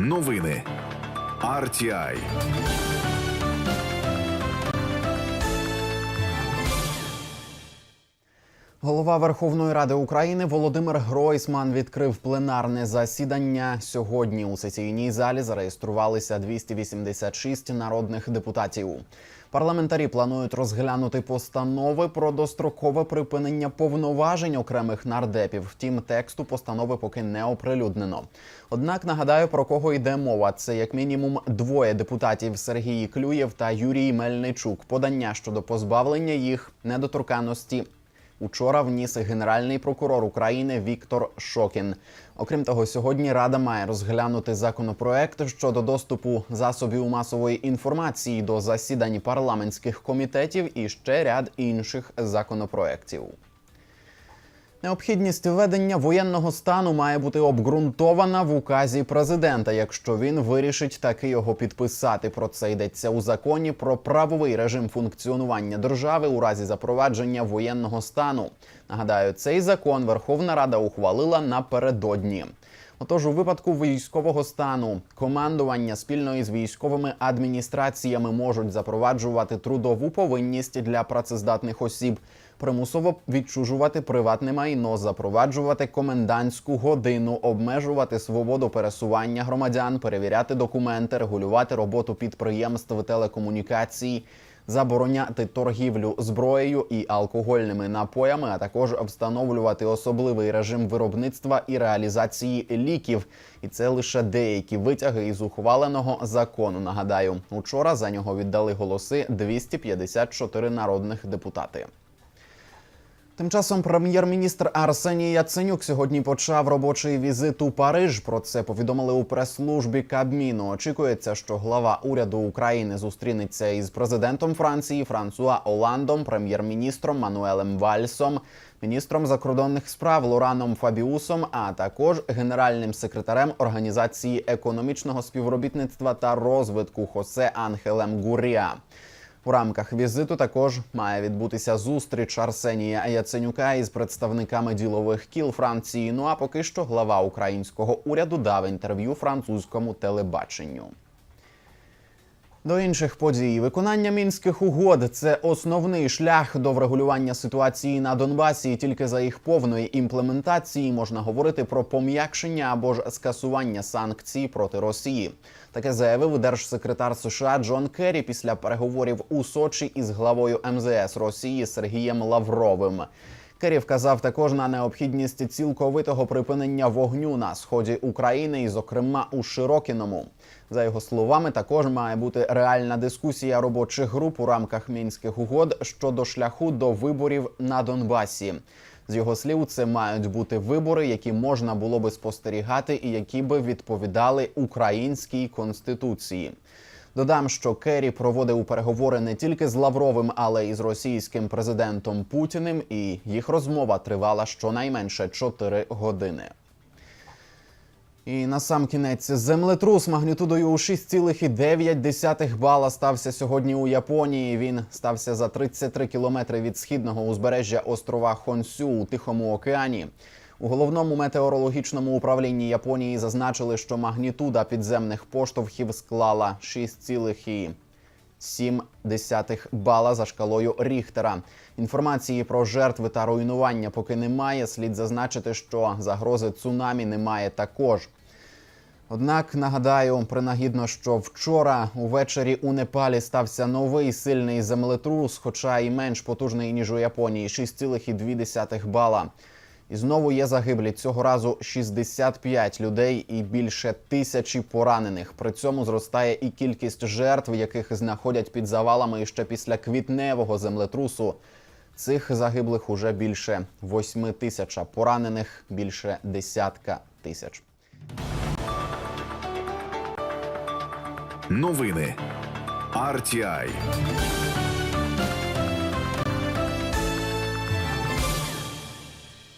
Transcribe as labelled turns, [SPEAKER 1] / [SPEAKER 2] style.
[SPEAKER 1] Новини RTI.
[SPEAKER 2] Голова Верховної Ради України Володимир Гройсман відкрив пленарне засідання. Сьогодні у сесійній залі зареєструвалися 286 народних депутатів. Парламентарі планують розглянути постанови про дострокове припинення повноважень окремих нардепів. Втім, тексту постанови поки не оприлюднено. Однак нагадаю про кого йде мова. Це як мінімум двоє депутатів Сергій Клюєв та Юрій Мельничук. Подання щодо позбавлення їх недоторканності Учора вніс генеральний прокурор України Віктор Шокін. Окрім того, сьогодні Рада має розглянути законопроект щодо доступу засобів масової інформації до засідань парламентських комітетів і ще ряд інших законопроєктів. Необхідність введення воєнного стану має бути обґрунтована в указі президента, якщо він вирішить таки його підписати. Про це йдеться у законі про правовий режим функціонування держави у разі запровадження воєнного стану. Нагадаю, цей закон Верховна Рада ухвалила напередодні. Отож, у випадку військового стану командування спільно із військовими адміністраціями можуть запроваджувати трудову повинність для працездатних осіб, примусово відчужувати приватне майно, запроваджувати комендантську годину, обмежувати свободу пересування громадян, перевіряти документи, регулювати роботу підприємств телекомунікацій. Забороняти торгівлю зброєю і алкогольними напоями, а також встановлювати особливий режим виробництва і реалізації ліків. І це лише деякі витяги із ухваленого закону. Нагадаю, учора за нього віддали голоси 254 народних депутати. Тим часом прем'єр-міністр Арсеній Яценюк сьогодні почав робочий візит у Париж. Про це повідомили у прес-службі Кабміну. Очікується, що глава уряду України зустрінеться із президентом Франції Франсуа Оландом, прем'єр-міністром Мануелем Вальсом, міністром закордонних справ Лораном Фабіусом, а також генеральним секретарем організації економічного співробітництва та розвитку Хосе Анхелем Гурріа. У рамках візиту також має відбутися зустріч Арсенія Яценюка із представниками ділових кіл Франції. Ну а поки що глава українського уряду дав інтерв'ю французькому телебаченню. До інших подій виконання мінських угод це основний шлях до врегулювання ситуації на Донбасі. Тільки за їх повної імплементації можна говорити про пом'якшення або ж скасування санкцій проти Росії. Таке заявив держсекретар США Джон Керрі після переговорів у Сочі із главою МЗС Росії Сергієм Лавровим. Керрі вказав також на необхідність цілковитого припинення вогню на сході України, і, зокрема, у Широкіному. За його словами, також має бути реальна дискусія робочих груп у рамках мінських угод щодо шляху до виборів на Донбасі. З його слів, це мають бути вибори, які можна було би спостерігати, і які би відповідали українській конституції. Додам, що Керрі проводив переговори не тільки з Лавровим, але й з російським президентом Путіним, і їх розмова тривала щонайменше 4 години. І на сам кінець землетрус магнітудою у 6,9 бала стався сьогодні у Японії. Він стався за 33 кілометри від східного узбережжя острова Хонсю у Тихому океані. У головному метеорологічному управлінні Японії зазначили, що магнітуда підземних поштовхів склала 6,7 бала за шкалою Ріхтера. Інформації про жертви та руйнування поки немає. Слід зазначити, що загрози цунамі немає також. Однак нагадаю принагідно, що вчора увечері у Непалі стався новий сильний землетрус, хоча й менш потужний ніж у Японії 6,2 бала. І знову є загиблі цього разу 65 людей і більше тисячі поранених. При цьому зростає і кількість жертв, яких знаходять під завалами ще після квітневого землетрусу. Цих загиблих уже більше 8 тисяч, а поранених більше десятка тисяч.
[SPEAKER 1] Новини RTI.